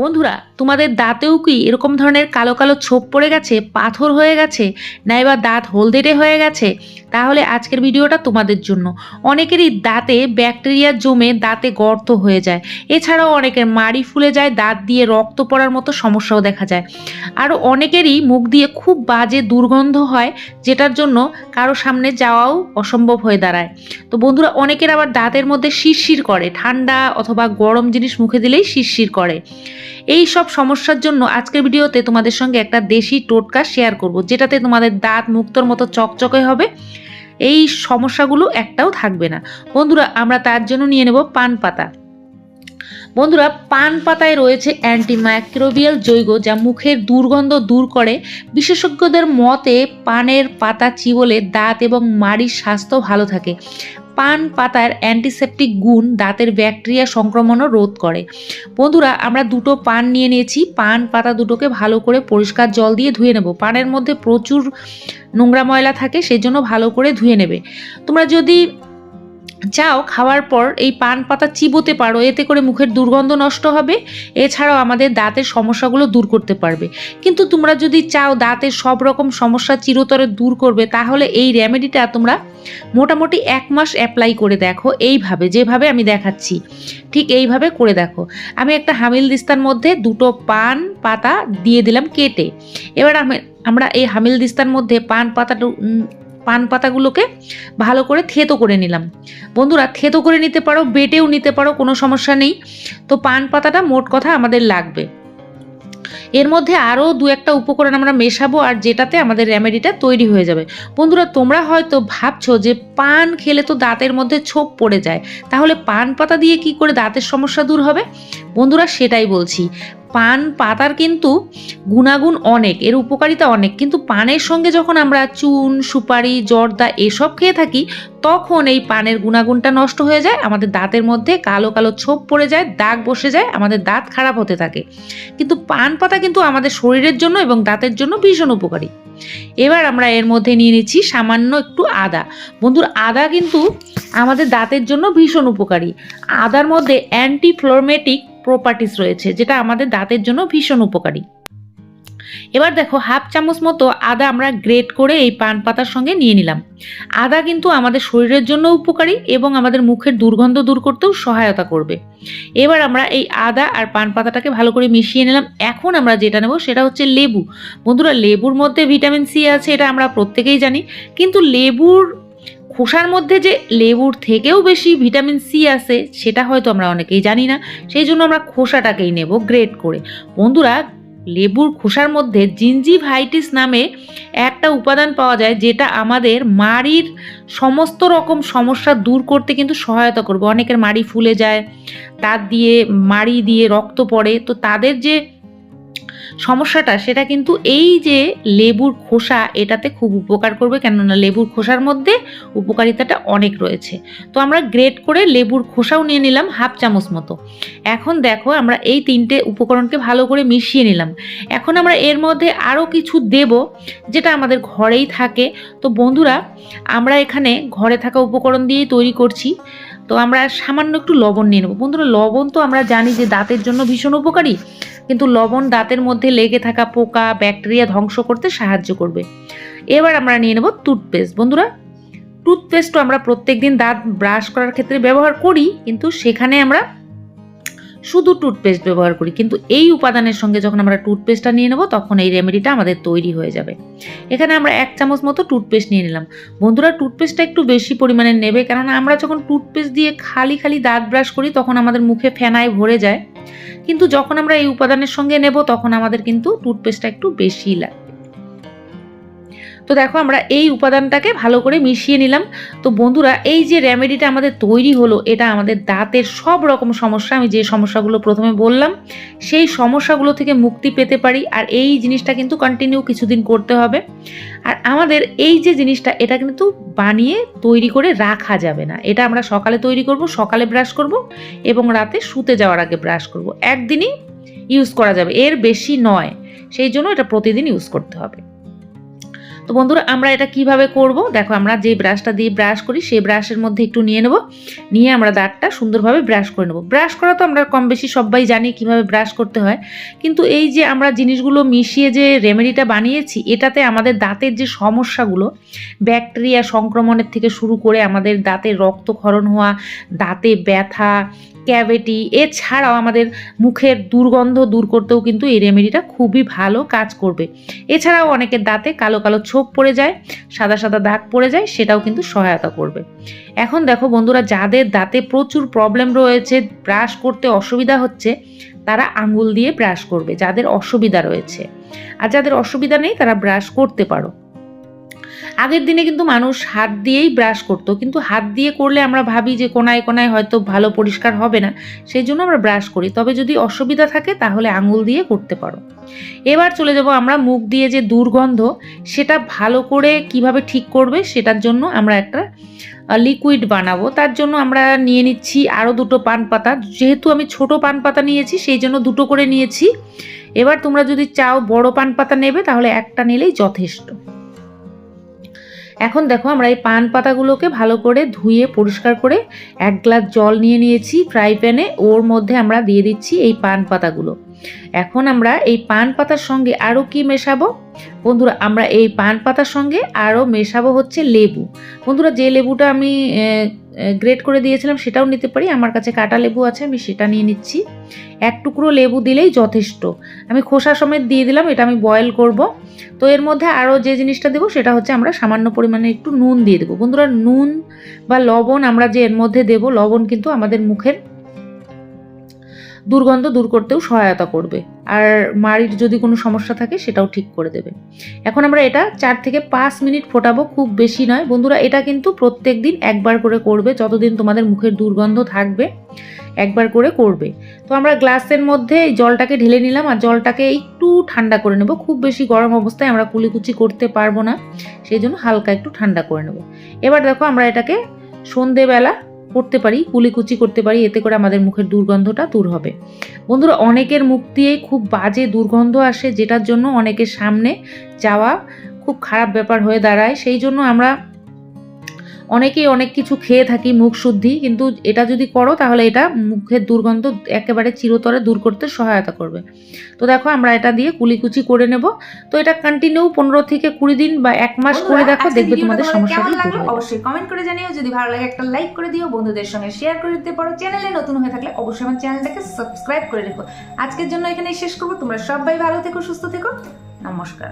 বন্ধুরা, তোমাদের দাঁতেও কি এরকম ধরনের কালো কালো ছোপ পড়ে গেছে, পাথর হয়ে গেছে, নাইবা দাঁত হলদেটে হয়ে গেছে? তাহলে আজকের ভিডিওটা তোমাদের জন্য। অনেকেরই দাঁতে ব্যাকটেরিয়া জমে দাঁতে গর্ত হয়ে যায়। এছাড়াও অনেকের মাড়ি ফুলে যায়, দাঁত দিয়ে রক্ত পড়ার মতো সমস্যাও দেখা যায়। আরও অনেকেরই মুখ দিয়ে খুব বাজে দুর্গন্ধ হয়, যেটার জন্য কারও সামনে যাওয়াও অসম্ভব হয়ে দাঁড়ায়। তো বন্ধুরা, অনেকের আবার দাঁতের মধ্যে শিরশির করে, ঠান্ডা অথবা গরম জিনিস মুখে দিলেই শিরশির করে। এই সব সমস্যার জন্য আজকের ভিডিওতে তোমাদের সঙ্গে একটা দেশি টোটকা শেয়ার করব, যেটাতে তোমাদের দাঁত মুক্তর মতো চকচকে হবে। এই সমস্যাগুলো একটাও থাকবে না। বন্ধুরা, আমরা তার জন্য নিয়ে নেব পান পাতা। বন্ধুরা, পান পাতায় রয়েছে অ্যান্টিমাইক্রোবিয়াল যৌগ যা মুখের দুর্গন্ধ দূর করে। বিশেষজ্ঞদের মতে, পানের পাতা চিবলে দাঁত এবং মাড়ির স্বাস্থ্য ভালো থাকে। পান পাতার অ্যান্টিসেপটিক গুণ দাঁতের ব্যাকটেরিয়া সংক্রমণও রোধ করে। বন্ধুরা, আমরা দুটো পান নিয়ে নিয়েছি। পান পাতা দুটোকে ভালো করে পরিষ্কার জল দিয়ে ধুয়ে নেব। পানের মধ্যে প্রচুর নোংরা ময়লা থাকে, সেজন্য ভালো করে ধুয়ে নেবে। তোমরা যদি চাও খাওয়ার পর এই পান পাতা চিবোতে পারো, এতে করে মুখের দুর্গন্ধ নষ্ট হবে। এছাড়াও আমাদের দাঁতের সমস্যাগুলো দূর করতে পারবে। কিন্তু তোমরা যদি চাও দাঁতের সব রকম সমস্যা চিরতরে দূর করবে, তাহলে এই রেমেডিটা তোমরা মোটামুটি এক মাস অ্যাপ্লাই করে দেখো, এইভাবে, যেভাবে আমি দেখাচ্ছি। ঠিক এইভাবে করে দেখো। আমি একটা হামিল দিস্তার মধ্যে দুটো পান পাতা দিয়ে দিলাম কেটে। এবার আমি, আমরা এই হামিল দিস্তার মধ্যে পান পাতাটা পান পাতাগুলোকে ভালো করে থেতো করে নিলাম। বন্ধুরা, থেতো করে নিতে পারো, বেটেও নিতে পারো, কোনো সমস্যা নেই। তো পান পাতাটা মোট কথা আমাদের লাগবে। এর মধ্যে আরও দু একটা উপকরণ আমরা মেশাবো আর যেটাতে আমাদের রেমেডিটা তৈরি হয়ে যাবে। বন্ধুরা, তোমরা হয়তো ভাবছ যে পান খেলে তো দাঁতের মধ্যে ছোপ পড়ে যায়। তাহলে পান পাতা দিয়ে কি করে দাঁতের সমস্যা দূর হবে? বন্ধুরা, সেটাই বলছি। পান পাতার কিন্তু গুণাগুণ অনেক, এর উপকারিতা অনেক। কিন্তু পানের সঙ্গে যখন আমরা চুন, সুপারি, জর্দা এসব খেয়ে থাকি, তখন এই পানের গুণাগুণটা নষ্ট হয়ে যায়, আমাদের দাঁতের মধ্যে কালো কালো ছোপ পড়ে যায়, দাগ বসে যায়, আমাদের দাঁত খারাপ হতে থাকে। কিন্তু পান পাতা কিন্তু আমাদের শরীরের জন্য এবং দাঁতের জন্য ভীষণ উপকারী। এবার আমরা এর মধ্যে নিয়ে নিচ্ছি সামান্য একটু আদা। বন্ধুর, আদা কিন্তু আমাদের দাঁতের জন্য ভীষণ উপকারী। আদার মধ্যে অ্যান্টিফ্লোমেটিক প্রপার্টিস রয়েছে, যেটা আমাদের দাঁতের জন্য ভীষণ উপকারী। এবার দেখো, হাফ চামচ মতো আদা আমরা গ্রেট করে এই পান পাতার সঙ্গে নিয়ে নিলাম। আদা কিন্তু আমাদের শরীরের জন্য উপকারী এবং আমাদের মুখের দুর্গন্ধ দূর করতেও সহায়তা করবে। এবার আমরা এই আদা আর পান পাতাটাকে ভালো করে মিশিয়ে নিলাম। এখন আমরা যেটা নেব সেটা হচ্ছে লেবু। বন্ধুরা, লেবুর মধ্যে ভিটামিন সি আছে, এটা আমরা প্রত্যেকেই জানি। কিন্তু লেবুর খোসার মধ্যে যে লেবুর থেকেও বেশি ভিটামিন সি আছে, সেটা হয়তো আমরা অনেকেই জানি না। সেই জন্য আমরা খোসাটাকেই নেব গ্রেট করে। বন্ধুরা, লেবুর খোসার মধ্যে জিঞ্জিভাইটিস নামে একটা উপাদান পাওয়া যায়, যেটা আমাদের মাড়ির সমস্ত রকম সমস্যা দূর করতে কিন্তু সহায়তা করবে। অনেকের মাড়ি ফুলে যায় তার দিয়ে, মাড়ি দিয়ে রক্ত পড়ে। তো তাদের যে সমস্যাটা সেটা কিন্তু এই যে লেবুর খোসা এটাতে খুব উপকার করবে, কেননা লেবুর খোসার মধ্যে উপকারিতাটা অনেক রয়েছে। তো আমরা গ্রেট করে লেবুর খোসাও নিয়ে নিলাম হাফ চামচ মতো। এখন দেখো আমরা এই তিনটে উপকরণকে ভালো করে মিশিয়ে নিলাম। এখন আমরা এর মধ্যে আরও কিছু দেব, যেটা আমাদের ঘরেই থাকে। তো বন্ধুরা, আমরা এখানে ঘরে থাকা উপকরণ দিয়েই তৈরি করছি। তো আমরা সামান্য একটু লবণ নিয়ে নেব। বন্ধুরা, লবণ তো আমরা জানি যে দাঁতের জন্য ভীষণ উপকারী। কিন্তু লবণ দাঁতের মধ্যে লেগে থাকা পোকা, ব্যাকটেরিয়া ধ্বংস করতে সাহায্য করবে। এবার আমরা নিয়ে নেব টুথপেস্ট বন্ধুরা টুথপেস্টও আমরা প্রত্যেকদিন দাঁত ব্রাশ করার ক্ষেত্রে ব্যবহার করি, কিন্তু সেখানে আমরা শুধু টুথপেস্ট ব্যবহার করি। কিন্তু এই উপাদানের সঙ্গে যখন আমরা টুথপেস্টটা নিয়ে নেব, তখন এই রেমেডিটা আমাদের তৈরি হয়ে যাবে। এখানে আমরা এক চামচ মতো টুথপেস্ট নিয়ে নিলাম। বন্ধুরা টুথপেস্টটা একটু বেশি পরিমাণে নেবে, কেননা আমরা যখন টুথপেস্ট দিয়ে খালি খালি দাঁত ব্রাশ করি, তখন আমাদের মুখে ফেনায় ভরে যায়। কিন্তু যখন আমরা এই উপাদানের সঙ্গে নেব, তখন আমাদের কিন্তু টুথপেস্টটা একটু বেশি লাগবে তো দেখো আমরা এই উপাদানটাকে ভালো করে মিশিয়ে নিলাম। তো বন্ধুরা, এই যে রেমেডিটা আমাদের তৈরি হলো, এটা আমাদের দাঁতের সব রকম সমস্যা, আমি যে সমস্যাগুলো প্রথমে বললাম, সেই সমস্যাগুলো থেকে মুক্তি পেতে পারি আর এই জিনিসটা কিন্তু কন্টিনিউ কিছুদিন করতে হবে। আর আমাদের এই যে জিনিসটা, এটা কিন্তু বানিয়ে তৈরি করে রাখা যাবে না। এটা আমরা সকালে তৈরি করব, সকালে ব্রাশ করব এবং রাতে শুতে যাওয়ার আগে ব্রাশ করব। একদিনই ইউজ করা যাবে, এর বেশি নয়। সেই জন্য এটা প্রতিদিন ইউজ করতে হবে। তো বন্ধুরা, আমরা এটা কীভাবে করব? দেখো, আমরা যে ব্রাশটা দিয়ে ব্রাশ করি, সেই ব্রাশের মধ্যে একটু নিয়ে নেব। নিয়ে আমরা দাঁতটা সুন্দরভাবে ব্রাশ করে নেব। ব্রাশ করা তো আমরা কম বেশি সবাই জানি কীভাবে ব্রাশ করতে হয়। কিন্তু এই যে আমরা জিনিসগুলো মিশিয়ে যে রেমেডিটা বানিয়েছি, এটাতে আমাদের দাঁতের যে সমস্যাগুলো ব্যাকটেরিয়া সংক্রমণের থেকে শুরু করে আমাদের দাঁতে রক্তক্ষরণ হওয়া, দাঁতে ব্যথা ক্যাভিটি এছাড়াও আমাদের মুখের দুর্গন্ধ দূর করতেও কিন্তু এই রেমেডিটা খুবই ভালো কাজ করবে। এছাড়াও অনেকের দাঁতে কালো কালো ছোপ পড়ে যায়, সাদা সাদা দাগ পড়ে যায়, সেটাও কিন্তু সহায়তা করবে। এখন দেখো বন্ধুরা, যাদের দাঁতে প্রচুর প্রবলেম রয়েছে ব্রাশ করতে অসুবিধা হচ্ছে, তারা আঙ্গুল দিয়ে ব্রাশ করবে, যাদের অসুবিধা রয়েছে। আর যাদের অসুবিধা নেই, তারা ব্রাশ করতে পারো। আগের দিনে কিন্তু মানুষ হাত দিয়েই ব্রাশ করতো, কিন্তু হাত দিয়ে করলে আমরা ভাবি যে কোনায় কোনায় হয়তো ভালো পরিষ্কার হবে না, সেই জন্য আমরা ব্রাশ করি। তবে যদি অসুবিধা থাকে তাহলে আঙুল দিয়ে করতে পারো। এবার চলে যাব আমরা মুখ দিয়ে যে দুর্গন্ধ, সেটা ভালো করে কীভাবে ঠিক করবে সেটার জন্য আমরা একটা লিকুইড বানাবো। তার জন্য আমরা নিয়ে নিচ্ছি আরও দুটো পান পাতা। যেহেতু আমি ছোট পান পাতা নিয়েছি, সেই জন্য দুটো করে নিয়েছি। এবার তোমরা যদি চাও বড় পান পাতা নেবে, তাহলে একটা নিলেই যথেষ্ট। এখন দেখো আমরা এই পান পাতাগুলোকে ভালো করে ধুয়ে, পরিষ্কার করে এক গ্লাস জল নিয়ে নিয়েছি ফ্রাই প্যানে ওর মধ্যে আমরা দিয়ে দিচ্ছি এই পান পাতাগুলো। এখন আমরা এই পান পাতার সঙ্গে আরও কি মেশাবো? বন্ধুরা, আমরা এই পান পাতার সঙ্গে আরও মেশাবো হচ্ছে লেবু। বন্ধুরা, যে লেবুটা আমি গ্রেট করে দিয়েছিলাম, সেটাও নিতে পারি। আমার কাছে কাটা লেবু আছে, আমি সেটা নিয়ে নিচ্ছি। এক টুকরো লেবু দিলেই যথেষ্ট। আমি খোসা সমেত দিয়ে দিলাম, এটা আমি বয়েল করব। তো এর মধ্যে আরও যে জিনিসটা দেবো, সেটা হচ্ছে আমরা সামান্য পরিমাণে একটু নুন দিয়ে দেবো। বন্ধুরা, নুন বা লবণ আমরা যে এর মধ্যে দেবো, লবণ কিন্তু আমাদের মুখের দুর্গন্ধ দূর করতেও সহায়তা করবে। আর মাড়ির যদি কোনো সমস্যা থাকে, সেটাও ঠিক করে দেবে। এখন আমরা এটা চার থেকে পাঁচ মিনিট ফোটাবো, খুব বেশি নয়। বন্ধুরা, এটা কিন্তু প্রত্যেক দিন একবার করে করবে, যতদিন তোমাদের মুখের দুর্গন্ধ থাকবে, একবার করে করবে। তো আমরা গ্লাসের মধ্যে এই জলটাকে ঢেলে নিলাম, আর জলটাকে একটু ঠান্ডা করে নেব। খুব বেশি গরম অবস্থায় আমরা কুলিকুচি করতে পারব না, সেই জন্য হালকা একটু ঠান্ডা করে নেব। এবার দেখো, আমরা এটাকে সন্ধেবেলা করতে পারি, কুলিকুচি করতে পারি, এতে করে আমাদের মুখের দুর্গন্ধটা দূর হবে। বন্ধুরা, অনেকের মুখ দিয়েই খুব বাজে দুর্গন্ধ আসে, যেটার জন্য অনেকের সামনে যাওয়া খুব খারাপ ব্যাপার হয়ে দাঁড়ায়। সেই জন্য আমরা অনেকেই অনেক কিছু খেয়ে থাকি মুখ শুদ্ধি কিন্তু এটা যদি করো তাহলে এটা মুখের দুর্গন্ধ একেবারে চিরতরে দূর করতে সহায়তা করবে। তো দেখো আমরা এটা দিয়ে কুলিকুচি করে নেব। তো এটা কন্টিনিউ পনেরো থেকে কুড়ি দিন বা এক মাস করে দেখো দেখবে তোমাদের সমস্যাগুলো দূর হয়ে অবশ্যই কমেন্ট করে জানিও। যদি ভালো লাগে একটা লাইক করে দিও। বন্ধুদের সঙ্গে শেয়ার করে দিতে পারো। চ্যানেলে নতুন হয়ে থাকলে অবশ্যই আমার চ্যানেলটাকে সাবস্ক্রাইব করে রেখো। আজকের জন্য এখানেই শেষ করব। তোমরা সবাই ভালো থেকো সুস্থ থেকো। নমস্কার।